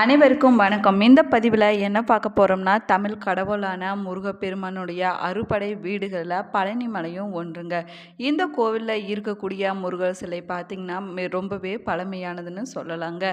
அனைவருக்கும் வணக்கம். இந்த பதிவில் என்ன பார்க்க போகிறோம்னா தமிழ் கடவுளான முருகப்பெருமானுடைய அறுபடை வீடுகளில் பழனி மலையும் ஒன்றுங்க. இந்த கோவிலில் இருக்கக்கூடிய முருகர் சிலை பார்த்திங்கன்னா ரொம்பவே பழமையானதுன்னு சொல்லலாங்க.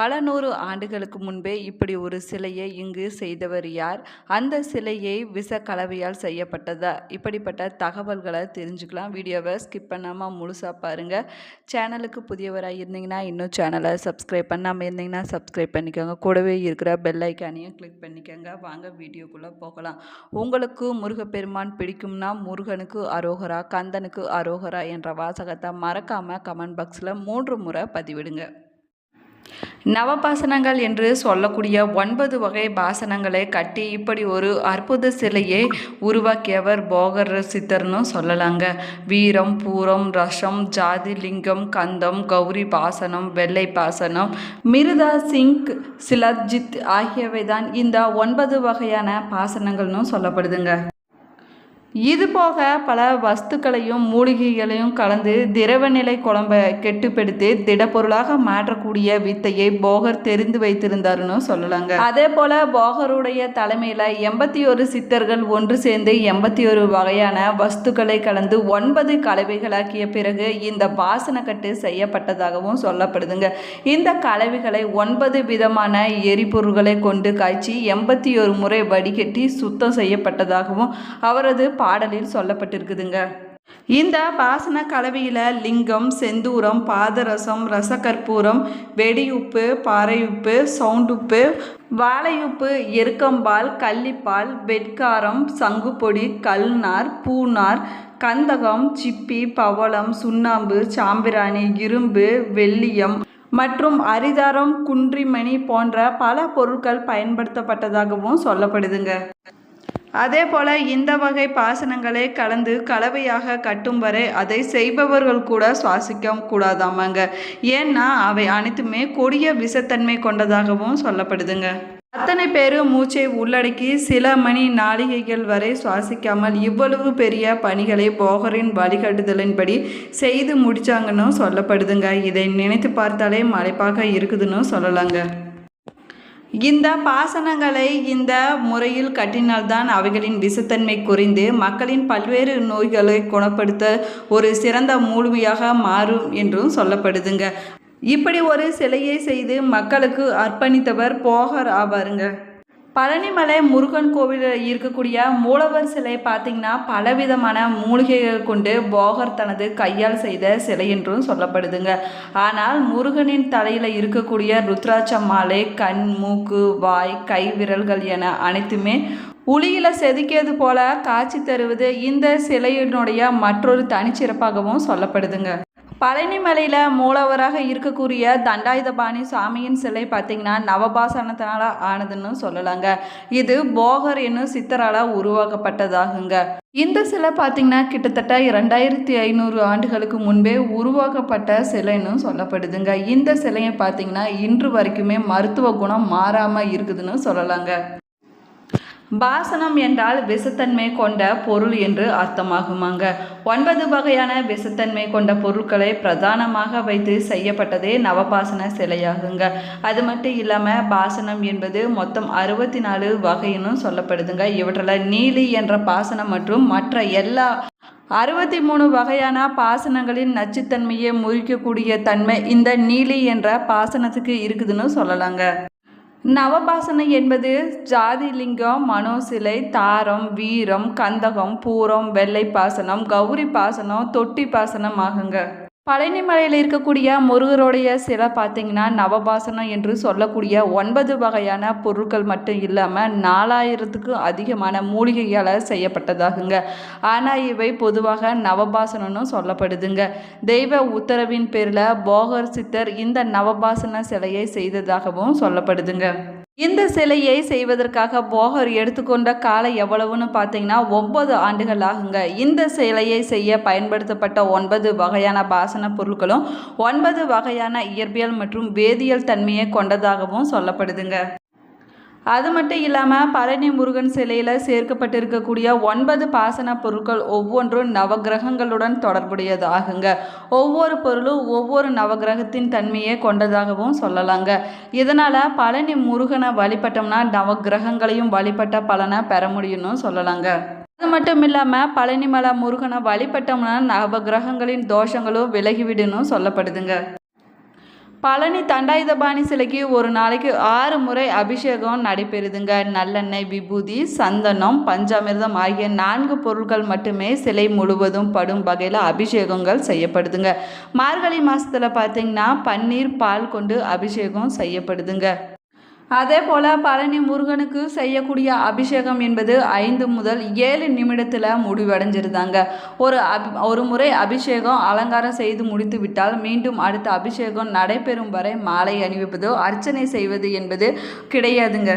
பல நூறு ஆண்டுகளுக்கு முன்பே இப்படி ஒரு சிலையை இங்கு செய்தவர் யார்? அந்த சிலையை விஷ கலவையால் செய்யப்பட்டதா? இப்படிப்பட்ட தகவல்களை தெரிஞ்சுக்கலாம். வீடியோவை ஸ்கிப் பண்ணாமல் முழுசாக பாருங்கள் சேனலுக்கு புதியவராக இருந்தீங்கன்னா இன்னும் சேனலை சப்ஸ்கிரைப் பண்ணாமல் இருந்தீங்கன்னா சப்ஸ்கிரைப் பண்ணிக்கோங்க. கூடவே இருக்கிற பெல் ஐக்கானையும் கிளிக் பண்ணிக்கோங்க. வாங்க வீடியோக்குள்ளே போகலாம். உங்களுக்கு முருகப்பெருமான் பிடிக்கும்னா முருகனுக்கு அரோகரா கந்தனுக்கு அரோகரா என்ற வாசகத்தை மறக்காமல் கமெண்ட் பாக்ஸில் மூன்று முறை பதிவிடுங்க. நவபாசனங்கள் என்று சொல்லக்கூடிய ஒன்பது வகை பாசனங்களை கட்டி இப்படி ஒரு அற்புத சிலையை உருவாக்கியவர் போகர் சித்தர்னு சொல்லலாங்க. வீரம் பூரம் ரசம் ஜாதி லிங்கம் கந்தம் கௌரி பாசனம் வெள்ளை பாசனம் மிருதா சிங் சிலஜித் ஆகியவை தான் இந்த ஒன்பது வகையான பாசனங்கள்னு சொல்லப்படுதுங்க. இது போக பல வஸ்துக்களையும் மூலிகைகளையும் கலந்து திரவநிலை குழம்பை கெட்டுப்படுத்தி திடப்பொருளாக மாற்றக்கூடிய வித்தையை போகர் தெரிந்து வைத்திருந்தாருன்னு சொல்லலாங்க. அதே போல போகருடைய தலைமையில் எண்பத்தி ஒரு சித்தர்கள் ஒன்று சேர்ந்து எண்பத்தி ஒரு வகையான வஸ்துக்களை கலந்து ஒன்பது கலவைகளாக்கிய பிறகு இந்த பாசனக்கட்டு செய்யப்பட்டதாகவும் சொல்லப்படுதுங்க. இந்த கலவைகளை ஒன்பது விதமான எரிபொருள்களை கொண்டு காய்ச்சி எண்பத்தி ஒரு முறை வடிகட்டி சுத்தம் செய்யப்பட்டதாகவும் அவரது பாடலில் சொல்லப்பட்டிருக்குதுங்க. இந்த பாசன கலவையில் லிங்கம் செந்தூரம் பாதரசம் ரசகற்பூரம் வெடியுப்பு பாறையுப்பு சவுண்டுப்பு வாழையுப்பு எருக்கம்பால் கள்ளிப்பால் வெட்காரம் சங்குப்பொடி கல்நார் பூநார் கந்தகம் சிப்பி பவளம் சுண்ணாம்பு சாம்பிராணி இரும்பு வெள்ளியம் மற்றும் அரிதாரம் குன்றிமணி போன்ற பல பொருட்கள் பயன்படுத்தப்பட்டதாகவும் சொல்லப்படுதுங்க. அதே போல இந்த வகை பாசனங்களை கலந்து கலவையாக கட்டும் வரை அதை செய்பவர்கள் கூட சுவாசிக்க கூடாதாமாங்க. ஏன்னா அவை அனைத்துமே கொடிய விஷத்தன்மை கொண்டதாகவும் சொல்லப்படுதுங்க. அத்தனை பேரும் மூச்சை உள்ளடக்கி சில மணி நாளிகைகள் வரை சுவாசிக்காமல் இவ்வளவு பெரிய பணிகளை போகரின் வழிகாட்டுதலின்படி செய்து முடிச்சாங்கன்னு சொல்லப்படுதுங்க. இதை நினைத்து பார்த்தாலே மலைப்பாக இருக்குதுன்னு சொல்லலாங்க. இந்த பாசனங்களை இந்த முறையில் கட்டினால்தான் அவைகளின் விஷத்தன்மை குறைந்து மக்களின் பல்வேறு நோய்களை குணப்படுத்த ஒரு சிறந்த மூலிகையாக மாறும் என்றும் சொல்லப்படுதுங்க. இப்படி ஒரு சிலையை செய்து மக்களுக்கு அர்ப்பணித்தவர் போகர் ஆவாருங்க. பழனிமலை முருகன் கோவிலில் இருக்கக்கூடிய மூலவர் சிலை பார்த்திங்கன்னா பலவிதமான மூலிகைகள் கொண்டு போகர் தனது கையால் செய்த சிலை என்றும் சொல்லப்படுதுங்க. ஆனால் முருகனின் தலையில் இருக்கக்கூடிய ருத்ராட்ச மாலை கண் மூக்கு வாய் கை விரல்கள் என அனைத்துமே உளியில் செதுக்கியது போல காட்சி தருவது இந்த சிலையினுடைய மற்றொரு தனிச்சிறப்பாகவும் சொல்லப்படுதுங்க. பழனிமலையில் மூலவராக இருக்கக்கூடிய தண்டாயுதபாணி சாமியின் சிலை பார்த்திங்கன்னா நவபாசனத்தினால் ஆனதுன்னு சொல்லலாங்க. இது போகர் என்னும் சித்தரால் உருவாக்கப்பட்டதாகுங்க. இந்த சிலை பார்த்திங்கன்னா கிட்டத்தட்ட இரண்டாயிரத்தி ஐநூறு ஆண்டுகளுக்கு முன்பே உருவாக்கப்பட்ட சிலைன்னு சொல்லப்படுதுங்க. இந்த சிலையை பார்த்திங்கன்னா இன்று வரைக்குமே மருத்துவ குணம் மாறாமல் இருக்குதுன்னு சொல்லலாங்க. பாசனம் என்றால் விஷத்தன்மை கொண்ட பொருள் என்று அர்த்தமாகுமாங்க. ஒன்பது வகையான விஷத்தன்மை கொண்ட பொருட்களை பிரதானமாக வைத்து செய்யப்பட்டதே நவபாசன சிலையாகுங்க. அது மட்டும் இல்லாமல் பாசனம் என்பது மொத்தம் அறுபத்தி நாலு வகைன்னு சொல்லப்படுதுங்க. இவற்றில் நீலி என்ற பாசனம் மற்றும் மற்ற எல்லா அறுபத்தி மூணு வகையான பாசனங்களின் நச்சுத்தன்மையை முறிக்கக்கூடிய தன்மை இந்த நீலி என்ற பாசனத்துக்கு இருக்குதுன்னு சொல்லலாங்க. நவபாசனம் என்பது ஜாதிலிங்கம் மனோசிலை தாரம் வீரம் கந்தகம் பூரம் வெள்ளை பாசனம் கௌரி பாசனம் தொட்டி பாசனம் ஆகுங்க. பழனிமலையில் இருக்கக்கூடிய முருகருடைய சிலை பார்த்தீங்கன்னா நவபாசனம் என்று சொல்லக்கூடிய ஒன்பது வகையான பொருட்கள் மட்டும் இல்லாமல் நாலாயிரத்துக்கும் அதிகமான மூலிகையால் செய்யப்பட்டதாகுங்க. ஆனால் இவை பொதுவாக நவபாசனம்னு சொல்லப்படுதுங்க. தெய்வ உத்தரவின் பேரில் போகர் சித்தர் இந்த நவபாசன சிலையை செய்ததாகவும் சொல்லப்படுதுங்க. இந்த சிலையை செய்வதற்காக போகர் எடுத்துக்கொண்ட காலம் எவ்வளவுன்னு பார்த்தீங்கன்னா ஒன்பது ஆண்டுகள் ஆகுங்க. இந்த சிலையை செய்ய பயன்படுத்தப்பட்ட ஒன்பது வகையான பாசன பொருட்களும் ஒன்பது வகையான இயற்பியல் மற்றும் வேதியியல் தன்மையை கொண்டதாகவும் சொல்லப்படுதுங்க. அது மட்டும் இல்லாமல் பழனி முருகன் சிலையில் சேர்க்கப்பட்டிருக்கக்கூடிய ஒன்பது பாசன பொருட்கள் ஒவ்வொன்றும் நவக்கிரகங்களுடன் தொடர்புடையதாகுங்க. ஒவ்வொரு பொருளும் ஒவ்வொரு நவக்கிரகத்தின் தன்மையை கொண்டதாகவும் சொல்லலாங்க. இதனால் பழனி முருகனை வழிபட்டோம்னா நவக்கிரகங்களையும் வழிபட்ட பலனை பெற முடியும்னு சொல்லலாங்க. அது மட்டும் இல்லாமல் பழனிமலை முருகனை வழிபட்டோம்னா நவக்கிரகங்களின் தோஷங்களும் விலகிவிடுன்னு சொல்லப்படுதுங்க. பழனி தண்டாயுதபாணி சிலைக்கு ஒரு நாளைக்கு ஆறு முறை அபிஷேகம் நடைபெறுதுங்க. நல்லெண்ணெய் விபூதி சந்தனம் பஞ்சாமிர்தம் ஆகிய நான்கு பொருட்கள் மட்டுமே சிலை முழுவதும் படும் வகையில் அபிஷேகங்கள் செய்யப்படுதுங்க. மார்கழி மாதத்தில் பார்த்தீங்கன்னா பன்னீர் பால் கொண்டு அபிஷேகம் செய்யப்படுதுங்க. அதே போல் பழனி முருகனுக்கு செய்யக்கூடிய அபிஷேகம் என்பது ஐந்து முதல் ஏழு நிமிடத்தில் முடிவடைஞ்சிருந்தாங்க. ஒரு அபி ஒரு முறை அபிஷேகம் அலங்காரம் செய்து முடித்து விட்டால் மீண்டும் அடுத்த அபிஷேகம் நடைபெறும் வரை மாலை அணிவிப்பதோ அர்ச்சனை செய்வது என்பது கிடையாதுங்க.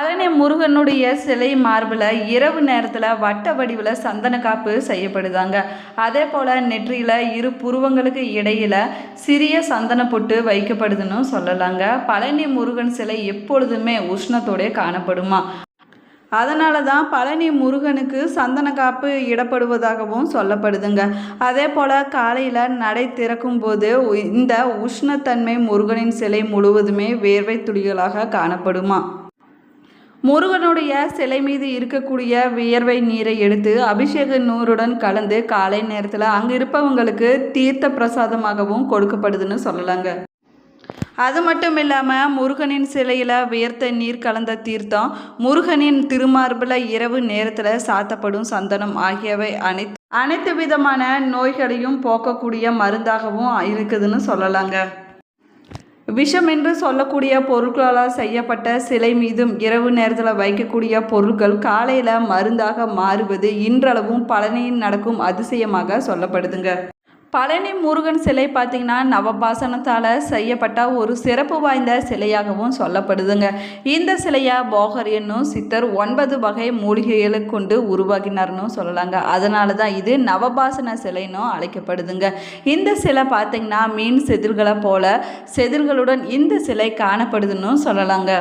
பழனி முருகனுடைய சிலை மார்பில் இரவு நேரத்தில் வட்ட வடிவில் சந்தன காப்பு செய்யப்படுதாங்க. அதே போல் நெற்றியில் இரு புருவங்களுக்கு இடையில் சிறிய சந்தன பொட்டு வைக்கப்படுதுன்னு சொல்லலாங்க. பழனி முருகன் சிலை எப்பொழுதுமே உஷ்ணத்தோடே காணப்படுமா? அதனால தான் பழனி முருகனுக்கு சந்தன காப்பு இடப்படுவதாகவும் சொல்லப்படுதுங்க. அதே போல் காலையில் நடை திறக்கும் போது இந்த உஷ்ணத்தன்மை முருகனின் சிலை முழுவதுமே வேர்வை துளிகளாக காணப்படுமா? முருகனுடைய சிலை மீது இருக்கக்கூடிய வியர்வை நீரை எடுத்து அபிஷேக நூறுடன் கலந்து காலை நேரத்தில் அங்கே இருப்பவங்களுக்கு தீர்த்த பிரசாதமாகவும் கொடுக்கப்படுதுன்னு சொல்லலாங்க. அது மட்டும் இல்லாமல் முருகனின் சிலையில் வியர்த்த நீர் கலந்த தீர்த்தம் முருகனின் திருமார்பில் இரவு நேரத்தில் சாத்தப்படும் சந்தனம் ஆகியவை அனைத்து அனைத்து விதமான நோய்களையும் போக்கக்கூடிய மருந்தாகவும் இருக்குதுன்னு சொல்லலாங்க. விஷம் என்று சொல்லக்கூடிய பொருட்களால் செய்யப்பட்ட சிலை மீதும் இரவு நேரத்தில் வைக்கக்கூடிய பொருட்கள் காலையில் மருந்தாக மாறுவது இன்றளவும் பழனியில் நடக்கும் அதிசயமாக சொல்லப்படுதுங்க. பழனி முருகன் சிலை பார்த்திங்கன்னா நவபாசனத்தால் செய்யப்பட்ட ஒரு சிறப்பு வாய்ந்த சிலையாகவும் சொல்லப்படுதுங்க. இந்த சிலையை போகர் என்னும் சித்தர் ஒன்பது வகை மூலிகைகளை கொண்டு உருவாக்கினார்னு சொல்லலாங்க. அதனால தான் இது நவபாசன சிலைன்னும் அழைக்கப்படுதுங்க. இந்த சிலை பார்த்திங்கன்னா மீன் செதில்களை போல செதில்களுடன் இந்த சிலை காணப்படுதுன்னு சொல்லலாங்க.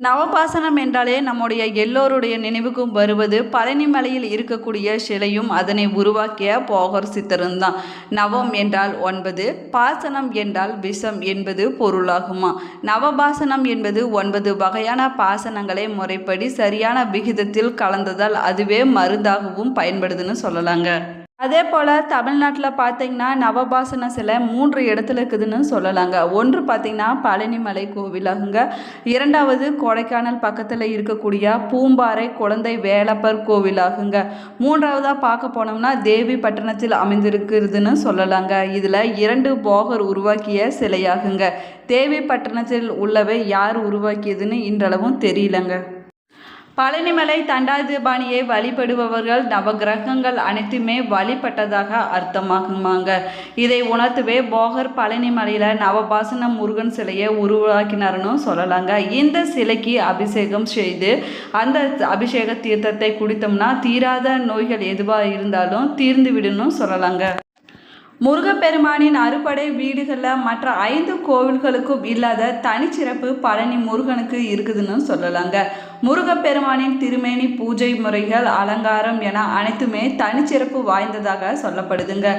நவபாசனம் என்றாலே நம்முடைய எல்லோருடைய நினைவுக்கும் வருவது பழனிமலையில் இருக்கக்கூடிய சிலையும் அதனை உருவாக்கிய போகர் சித்தரும் தான் நவம் என்றால் ஒன்பது பாசனம் என்றால் விஷம் என்பது பொருளாகுமா? நவபாசனம் என்பது ஒன்பது வகையான பாசனங்களை முறைப்படி சரியான விகிதத்தில் கலந்ததால் அதுவே மருந்தாகவும் பயன்படுதுன்னு சொல்லலாங்க. அதே போல் தமிழ்நாட்டில் பார்த்தீங்கன்னா நவபாசன சிலை மூன்று இடத்துல இருக்குதுன்னு சொல்லலாங்க. ஒன்று பார்த்தீங்கன்னா பழனிமலை கோவிலாகுங்க. இரண்டாவது கொடைக்கானல் பக்கத்தில் இருக்கக்கூடிய பூம்பாறை குழந்தை வேலப்பர் கோவிலாகுங்க. மூன்றாவதாக பார்க்க போனோம்னா தேவி பட்டணத்தில் அமைந்திருக்கிறதுன்னு சொல்லலாங்க. இதில் இரண்டு போகர் உருவாக்கிய சிலையாகுங்க. தேவி பட்டணத்தில் உள்ளவை யார் உருவாக்கியதுன்னு இன்றளவும் தெரியலங்க. பழனிமலை தண்டாயுதபாணியை வழிபடுபவர்கள் நவகிரகங்கள் அனைத்துமே வழிபட்டதாக அர்த்தமாகுமாங்க. இதை உணர்த்துவே போகர் பழனிமலையில் நவபாசன முருகன் சிலையை உருவாக்கினார்னு சொல்லலாங்க. இந்த சிலைக்கு அபிஷேகம் செய்து அந்த அபிஷேக தீர்த்தத்தை குடித்தோம்னா தீராத நோய்கள் எதுவாக இருந்தாலும் தீர்ந்து விடணும் சொல்லலாங்க. முருகப்பெருமானின் அறுபடை வீடுகளில் மற்ற ஐந்து கோவில்களுக்கும் இல்லாத தனிச்சிறப்பு பழனி முருகனுக்கு இருக்குதுன்னு சொல்லலாங்க. முருகப்பெருமானின் திருமேனி பூஜை முறைகள் அலங்காரம் என அனைத்துமே தனிச்சிறப்பு வாய்ந்ததாக சொல்லப்படுதுங்க.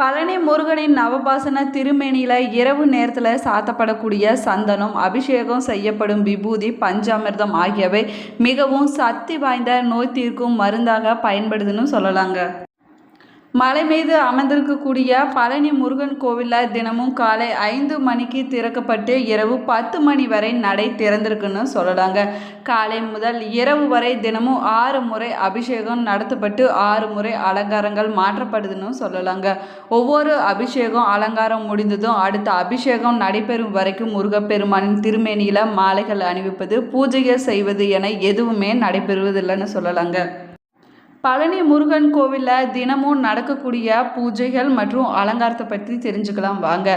பழனி முருகனின் நவபாசன திருமேனியில் இரவு நேரத்தில் சாத்தப்படக்கூடிய சந்தனம் அபிஷேகம் செய்யப்படும் விபூதி பஞ்சாமிர்தம் ஆகியவை மிகவும் சக்தி வாய்ந்த நோய் தீர்க்கும் மருந்தாக பயன்படுதுன்னு சொல்லலாங்க. மலை மீது அமர்ந்திருக்கக்கூடிய பழனி முருகன் கோவிலில் தினமும் காலை ஐந்து மணிக்கு திறக்கப்பட்டு இரவு பத்து மணி வரை நடை திறந்திருக்குன்னு சொல்லலாங்க. காலை முதல் இரவு வரை தினமும் ஆறு முறை அபிஷேகம் நடத்தப்பட்டு ஆறு முறை அலங்காரங்கள் மாற்றப்படுதுன்னு சொல்லலாங்க. ஒவ்வொரு அபிஷேகம் அலங்காரம் முடிந்ததும் அடுத்த அபிஷேகம் நடைபெறும் வரைக்கும் முருகப்பெருமானின் திருமேனியில் மாலைகள் அணிவிப்பது பூஜைகள் செய்வது என எதுவுமே நடைபெறுவதில்லைன்னு சொல்லலாங்க. பழனி முருகன் கோவிலில் தினமும் நடக்கக்கூடிய பூஜைகள் மற்றும் அலங்காரத்தை பற்றி தெரிஞ்சுக்கலாம் வாங்க.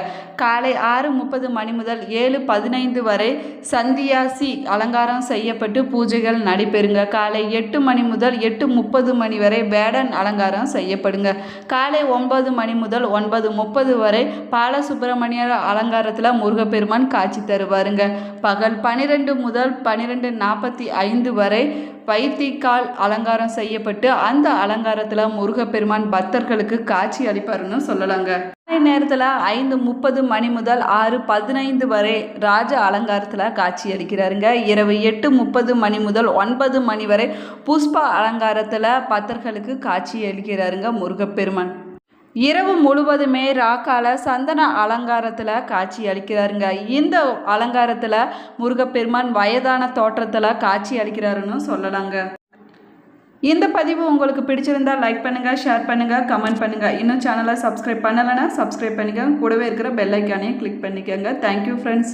காலை ஆறு முப்பது மணி முதல் ஏழு பதினைந்து வரை சந்தியாசி அலங்காரம் செய்யப்பட்டு பூஜைகள் நடைபெறுங்க. காலை எட்டு மணி முதல் எட்டு முப்பது மணி வரை வேடன் அலங்காரம் செய்யப்படுங்க. காலை ஒன்பது மணி முதல் ஒன்பது முப்பது வரை பாலசுப்பிரமணியர் அலங்காரத்தில் முருகப்பெருமான் காட்சி தருவாருங்க. பகல் பன்னிரெண்டு முதல் பன்னிரெண்டு நாற்பத்தி ஐந்து வரை வைத்திக்கால் அலங்காரம் செய்யப்பட்டு அந்த அலங்காரத்தில் முருகப்பெருமான் பக்தர்களுக்கு காட்சி அளிப்பாருன்னு சொல்லலாங்க. அதே நேரத்தில் ஐந்து முப்பது மணி முதல் ஆறு பதினைந்து வரை ராஜ அலங்காரத்தில் காட்சி அளிக்கிறாருங்க. இரவு எட்டு முப்பது மணி முதல் ஒன்பது மணி வரை புஷ்ப அலங்காரத்தில் பக்தர்களுக்கு காட்சி அளிக்கிறாருங்க முருகப்பெருமான். இரவு முழுவதுமே ராக்கால சந்தன அலங்காரத்தில் காட்சி அளிக்கிறாருங்க. இந்த அலங்காரத்தில் முருகப்பெருமான் வயதான தோற்றத்தில் காட்சி அளிக்கிறாருன்னு சொல்லலாங்க. இந்த பதிவு உங்களுக்கு பிடிச்சிருந்தா லைக் பண்ணுங்கள் ஷேர் பண்ணுங்கள் கமெண்ட் பண்ணுங்கள் இன்னும் சேனலை சப்ஸ்கிரைப் பண்ணலைன்னா சப்ஸ்கிரைப் பண்ணிக்கோங்க. கூடவே இருக்கிற பெல் ஐக்கானையும் கிளிக் பண்ணிக்கோங்க. Thank you friends